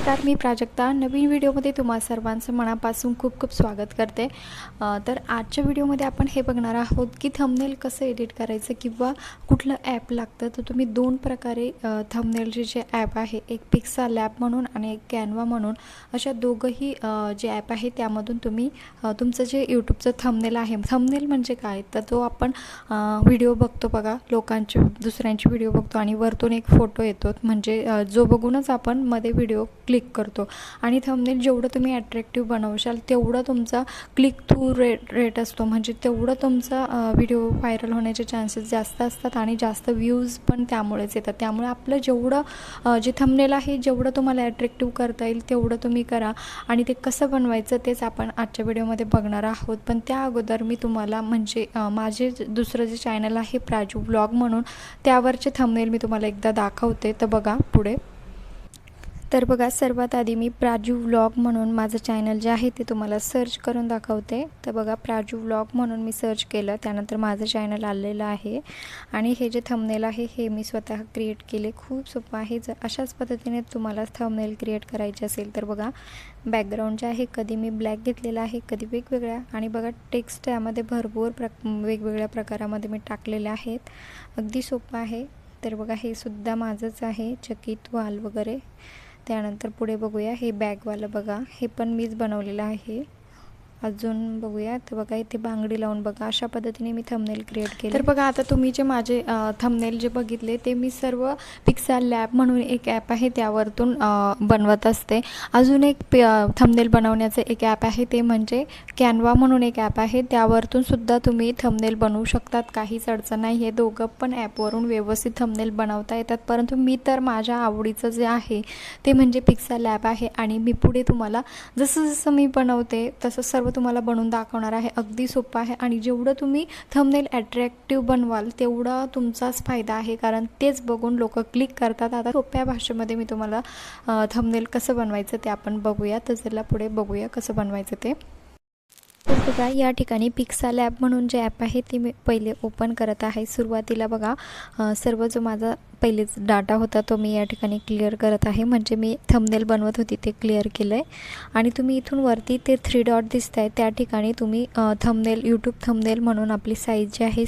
नमस्कार मी प्राजक्ता. नवीन व्हिडिओमध्ये तुम्हा सर्वांचं मनापासून खूप खूप स्वागत करते. तर आजच्या व्हिडिओमध्ये आपण हे बघणार आहोत की थंबनेल कसं एडिट करायचं किंवा कुठलं ॲप लागतं. तर तुम्ही दोन प्रकारे थंबनेलचे जे ॲप आहे एक पिक्सा लॅब म्हणून आणि एक कॅनवा म्हणून अशा दोघंही जे ॲप आहे त्यामधून तुम्ही तुमचं जे यूट्यूबचं थंबनेल आहे. थंबनेल म्हणजे काय? तर तो आपण व्हिडिओ बघतो बघा. लोकांचे दुसऱ्यांचे व्हिडिओ बघतो आणि वरतून एक फोटो येतो. म्हणजे जो बघूनच आपण मध्ये व्हिडिओ क्लिक करतो. आणि थंबनेल जेवढं तुम्ही अट्रॅक्टिव्ह बनवशाल तेवढं तुमचा क्लिक थ्रू रेट रेट असतो. म्हणजे तेवढं तुमचा व्हिडिओ व्हायरल होण्याचे चान्सेस जास्त असतात आणि जास्त व्ह्यूज पण त्यामुळेच येतात. त्यामुळे आपलं जेवढं जे थंबनेल आहे जेवढं तुम्हाला अट्रॅक्टिव्ह करता येईल तेवढं तुम्ही करा. आणि ते कसं बनवायचं तेच आपण आजच्या व्हिडिओमध्ये बघणार आहोत. पण त्या अगोदर मी तुम्हाला म्हणजे माझे दुसरं जे चॅनल आहे प्राजू ब्लॉग म्हणून त्यावरचे थंबनेल मी तुम्हाला एकदा दाखवते. तर बघा पुढे. तर बघा सर्वात आधी मी प्राजू व्लॉग म्हणून माझं चॅनल जे आहे ते तुम्हाला सर्च करून दाखवते. तर बघा प्राजू व्लॉग म्हणून मी सर्च केलं. त्यानंतर माझं चॅनल आलेलं आहे. आणि हे जे थंबनेल आहे हे मी स्वतः क्रिएट केले. खूप सोपं आहे. जर अशाच पद्धतीने तुम्हाला थंबनेल क्रिएट करायचे असेल तर बघा बॅकग्राऊंड जे आहे कधी मी ब्लॅक घेतलेला आहे कधी वेगवेगळ्या. आणि बघा टेक्स्ट यामध्ये भरपूर प्र वेगवेगळ्या प्रकारामध्ये मी टाकलेले आहेत. अगदी सोपं आहे. तर बघा हे सुद्धा माझंच आहे. चकित वाल वगैरे. त्यानंतर पुढे बघूया. हे बॅगवालं बघा. हे पण मीच बनवलेलं आहे. अजून बघूया तर बघा इथे बांगडी लावून बघा. अशा पद्धतीने मी थंबनेल क्रिएट केले तर बघा आता तुम्ही जे माझे थंबनेल जे बघितले ते मी सर्व पिक्सा लॅब म्हणून एक ॲप आहे त्यावरतून बनवत असते. अजून एक पे थंबनेल बनवण्याचं एक ॲप आहे ते म्हणजे कॅनवा म्हणून एक ॲप आहे. त्यावरतून सुद्धा तुम्ही थंबनेल बनवू शकतात. काहीच अडचण नाही हे दोघं पण ॲपवरून व्यवस्थित थंबनेल बनवता येतात. परंतु मी तर माझ्या आवडीचं जे आहे ते म्हणजे पिक्सा लॅब आहे. आणि मी पुढे तुम्हाला जसं जसं मी बनवते तसं सर्व तुम्हाला बनवून दाखवणार आहे. अगदी सोपं आहे आणि जेवढं तुम्ही थंबनेल अट्रॅक्टिव्ह बनवाल तेवढा तुमचाच फायदा आहे. कारण तेच बघून लोक क्लिक करतात. आता सोप्या भाषेमध्ये मी तुम्हाला थंबनेल कसं बनवायचं ते आपण बघूया. तर चला पुढे बघूया कसं बनवायचं ते. तर बघा या ठिकाणी पिक्सल ॲप म्हणून जे ॲप आहे ते मी पहिले ओपन करत आहे. सुरुवातीला बघा सर्व जो माझा पहिलेच डाटा होता तो मी या ठिकाणी क्लिअर करत आहे. म्हणजे मी थंबनेल बनवत होती ते क्लिअर केलं आहे आणि तुम्ही इथून वरती ते थ्री डॉट दिसत आहे त्या ठिकाणी तुम्ही थंबनेल यूट्यूब थंबनेल म्हणून आपली साईज जी आहे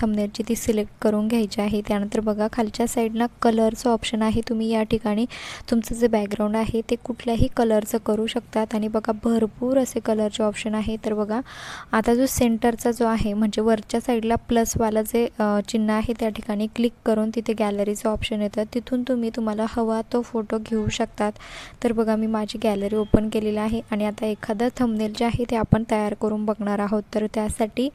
थंबनेलची ती सिलेक्ट करून घ्यायची आहे. त्यानंतर बघा खालच्या साईडला कलरचं ऑप्शन आहे. तुम्ही या ठिकाणी तुमचं जे बॅकग्राऊंड आहे ते कुठल्याही कलरचं करू शकतात. आणि बघा भरपूर असे कलरचे ऑप्शन आहे. तर बघा आता जो सेंटरचा जो आहे म्हणजे वरच्या साईडला प्लसवाला जे चिन्ह आहे त्या ठिकाणी क्लिक करून तिथे गॅलरीचं ऑप्शन येतं. तिथून तुम्ही तुम्हाला हवा तो फोटो घेऊ शकतात. तर बघा मी माझी गॅलरी ओपन केलेली आहे आणि आता एखादं थंबनेल जे आहे ते आपण तयार करून बघणार आहोत. तर त्यासाठी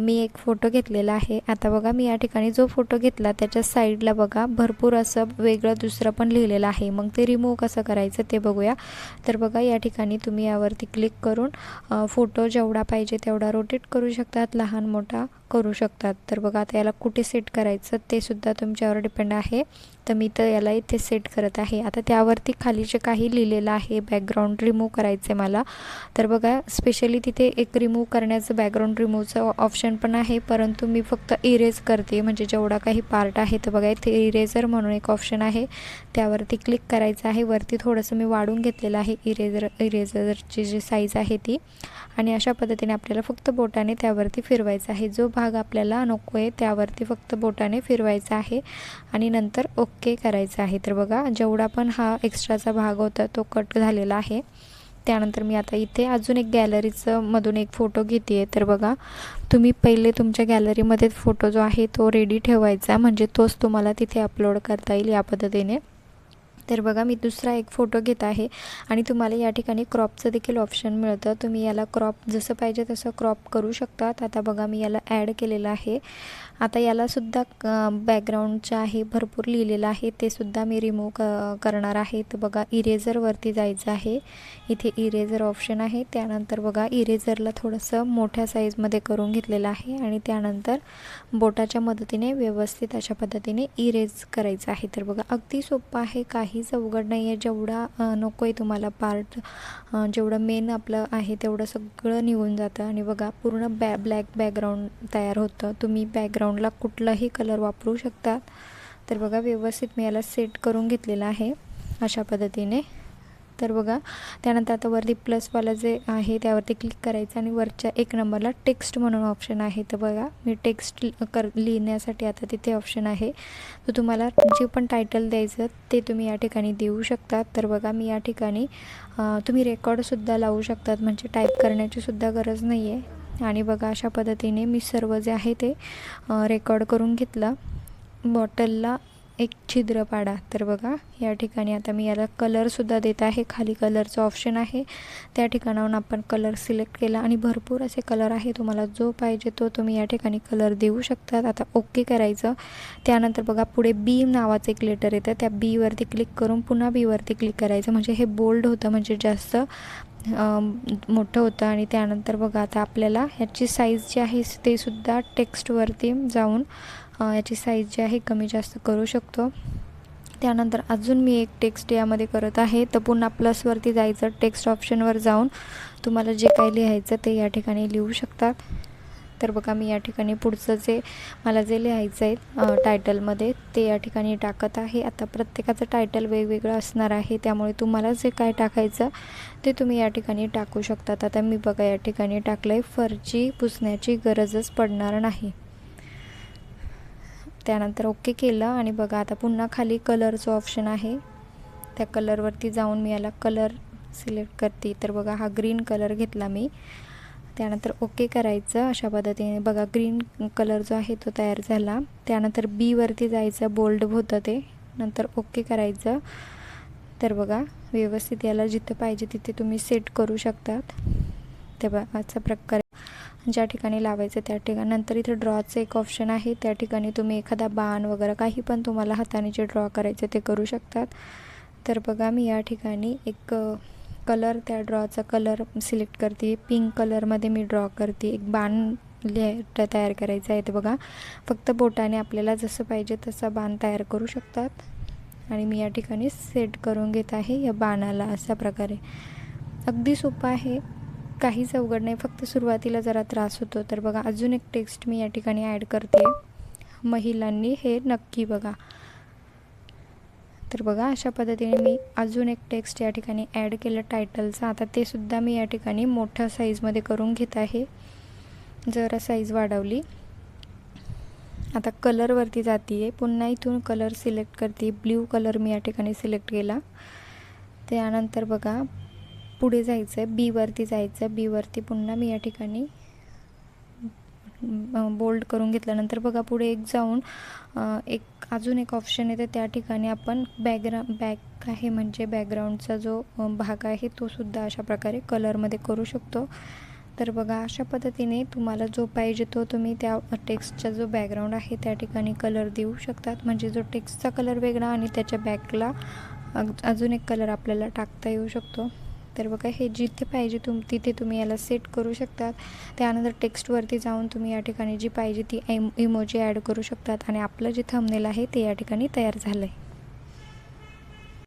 मी एक फोटो घेतलेला आहे. आता बघा मी या ठिकाणी जो फोटो घेतला त्याच्या साईडला बघा भरपूर असं वेगळं दुसरं पण लिहिलेलं आहे. मग ते रिमूव्ह कसं करायचं ते बघूया. तर बघा या ठिकाणी तुम्ही यावरती क्लिक करून फोटो जेवढा पाहिजे तेवढा रोटेट करू शकतात लहान मोठा. करू शकतात. तर बघा आता याला कुठे सेट करायचं ते सुद्धा तुमच्यावर डिपेंड आहे. तर मी तर याला इथे सेट करत आहे. आता त्यावरती खाली जे काही लिहिलेलं आहे बॅकग्राऊंड रिमूव्ह करायचं आहे मला. तर बघा स्पेशली तिथे एक रिमूव्ह करण्याचं बॅकग्राऊंड रिमूव्हचं ऑप्शन पण आहे. परंतु मी फक्त इरेज करते. म्हणजे जेवढा काही पार्ट आहे तर बघा इथे इरेझर म्हणून एक ऑप्शन आहे. त्यावरती क्लिक करायचं आहे. वरती थोडंसं मी वाढून घेतलेलं आहे इरेझर इरेझरची जी साईज आहे ती. आणि अशा पद्धतीने आपल्याला फक्त बोटाने त्यावरती फिरवायचं आहे. जो भाग आपल्याला नको आहे त्यावरती फक्त बोटाने फिरवायचा आहे आणि नंतर ओके करायचं आहे. तर बघा जेवढा पण हा एक्स्ट्राचा भाग होता तो कट झालेला आहे. त्यानंतर मी आता इथे अजून एक गॅलरीचं मधून एक फोटो घेते आहे तर बघा तुम्ही पहिले तुमच्या गॅलरीमध्ये फोटो जो आहे तो रेडी ठेवायचा. म्हणजे तोच तुम्हाला तिथे अपलोड करता येईल या पद्धतीने. तर बघा मी दुसरा एक फोटो घेत आहे आणि तुम्हाला या ठिकाणी क्रॉपचं देखील ऑप्शन मिळतं. तुम्ही याला क्रॉप जसं पाहिजे तसं क्रॉप करू शकतात. आता बघा मी याला ॲड केलेलं आहे. आता यालासुद्धा बॅकग्राऊंडचं आहे भरपूर लिहिलेलं आहे. ते सुद्धा मी रिमूव्ह क करणार आहे. तर बघा इरेझरवरती जायचं आहे. इथे इरेझर ऑप्शन आहे. त्यानंतर बघा इरेझरला थोडंसं मोठ्या साईजमध्ये करून घेतलेलं आहे आणि त्यानंतर बोटाच्या मदतीने व्यवस्थित अशा पद्धतीने इरेज करायचं आहे. तर बघा अगदी सोपं आहे. काहीच अवघड नाही आहे जेवढा नको आहे तुम्हाला पार्ट जेवढं मेन आपलं आहे तेवढं सगळं निघून जातं. आणि बघा पूर्ण बॅ ब्लॅक बॅकग्राऊंड तयार होतं. तुम्ही बॅकग्राऊंडला कुठलाही कलर वापरू शकता. तर बघा व्यवस्थित मी याला सेट करून घेतलेलं आहे अशा पद्धतीने. तर बघा त्यानंतर आता वरती प्लसवाला जे आहे त्यावरती क्लिक करायचं आणि वरच्या एक नंबरला टेक्स्ट म्हणून ऑप्शन आहे. तर बघा मी टेक्स्ट कर लिहिण्यासाठी आता तिथे ऑप्शन आहे. तर तुम्हाला जे पण टायटल द्यायचं ते तुम्ही या ठिकाणी देऊ शकतात तर बघा मी या ठिकाणी तुम्ही रेकॉर्डसुद्धा लावू शकतात. म्हणजे टाईप करण्याची सुद्धा गरज नाही आहे आणि बघा अशा पद्धतीने मी सर्व जे आहे ते रेकॉर्ड करून घेतलं. बॉटलला एक छिद्र पाडा तर बघा या ठिकाणी आता मी याला कलरसुद्धा देत आहे. खाली कलरचं ऑप्शन आहे. त्या ठिकाणाहून आपण कलर सिलेक्ट केला आणि भरपूर असे कलर आहे. तुम्हाला जो पाहिजे तो तुम्ही या ठिकाणी कलर देऊ शकतात. आता ओके करायचं. त्यानंतर बघा पुढे बी नावाचं एक लेटर येतं. त्या बीवरती क्लिक करून पुन्हा बीवरती क्लिक करायचं. म्हणजे हे बोल्ड होतं म्हणजे जास्त मोठं होतं. आणि त्यानंतर बघा आता आपल्याला ह्याची साईज जी आहे ते सुद्धा टेक्स्टवरती जाऊन याची साईज जी आहे कमी जास्त करू शकतो. त्यानंतर अजून मी एक टेक्स्ट यामध्ये करत आहे. तर पुन्हा प्लसवरती जायचं टेक्स्ट ऑप्शनवर जाऊन तुम्हाला जे काही लिहायचं ते या ठिकाणी लिहू शकतात तर बघा मी या ठिकाणी पुढचं जे मला जे लिहायचं आहे टायटलमध्ये ते या ठिकाणी टाकत आहे. आता प्रत्येकाचं टायटल वेगवेगळं असणार आहे. त्यामुळे तुम्हाला जे काय टाकायचं ते तुम्ही या ठिकाणी टाकू शकतात. आता मी बघा या ठिकाणी टाकलं आहे फरची पुसण्याची गरजच पडणार नाही. त्यानंतर ओके केलं आणि बघा आता पुन्हा खाली कलरचं ऑप्शन आहे. त्या कलरवरती जाऊन मी याला कलर सिलेक्ट करते. तर बघा हा ग्रीन कलर घेतला मी. त्यानंतर ओके करायचं अशा पद्धतीने. बघा ग्रीन कलर जो आहे तो तयार झाला. त्यानंतर बीवरती जायचं बोल्ड होतं ते. नंतर ओके करायचं. तर बघा व्यवस्थित याला जिथं पाहिजे तिथे तुम्ही सेट करू शकतात. त्या असा प्रकारे ज्या ठिकाणी लावायचं त्या ठिकाणी. नंतर इथे ड्रॉचं एक ऑप्शन आहे. त्या ठिकाणी तुम्ही एखादा बाण वगैरे काही पण तुम्हाला हाताने जे ड्रॉ करायचं ते करू शकतात. तर बघा मी या ठिकाणी एक कलर त्या ड्रॉचा कलर सिलेक्ट करते. पिंक कलरमध्ये मी ड्रॉ करते. एक बाण लिहाय तयार करायचं आहे ते बघा. फक्त बोटाने आपल्याला जसं पाहिजे तसा बाण तयार करू शकतात. आणि मी या ठिकाणी सेट करून घेत आहे या बाणाला अशा प्रकारे. अगदी सोपं आहे. काहीच अवघड नाही. फक्त सुरुवातीला जरा त्रास होतो. तर बघा अजून एक टेक्स्ट मी या ठिकाणी ॲड करते. महिलांनी हे नक्की बघा. तर बघा अशा पद्धतीने मी अजून एक टेक्स्ट या ठिकाणी ॲड केलं टायटलचं आता ते सुद्धा मी या ठिकाणी मोठ्या साईजमध्ये करून घेत आहे. जरा साईज वाढवली. आता कलरवरती जाते आहे पुन्हा इथून कलर सिलेक्ट करते. ब्ल्यू कलर मी या ठिकाणी सिलेक्ट केला. त्यानंतर बघा पुढे जायचं आहे बीवरती जायचं आहे बीवरती पुन्हा मी या ठिकाणी बोल्ड करून घेतल्यानंतर बघा पुढे एक जाऊन एक अजून एक ऑप्शन येते. त्या ठिकाणी आपण बॅकग्राऊंड बॅक आहे म्हणजे बॅकग्राऊंडचा जो भाग आहे तो सुद्धा अशा प्रकारे कलरमध्ये करू शकतो. तर बघा अशा पद्धतीने तुम्हाला जो पाहिजे तो तुम्ही त्या टेक्स्टचा जो बॅकग्राऊंड आहे त्या ठिकाणी कलर देऊ शकतात. म्हणजे जो टेक्स्टचा कलर वेगळा आणि त्याच्या बॅकला अजून एक कलर आपल्याला टाकता येऊ शकतो. तर बघा हे जिथे पाहिजे तुम तिथे तुम्ही याला सेट करू शकतात. त्यानंतर टेक्स्टवरती जाऊन तुम्ही या ठिकाणी जी पाहिजे ती एम इमोजी ॲड करू शकतात. आणि आपलं जे थंबनेल आहे ते या ठिकाणी तयार झालं आहे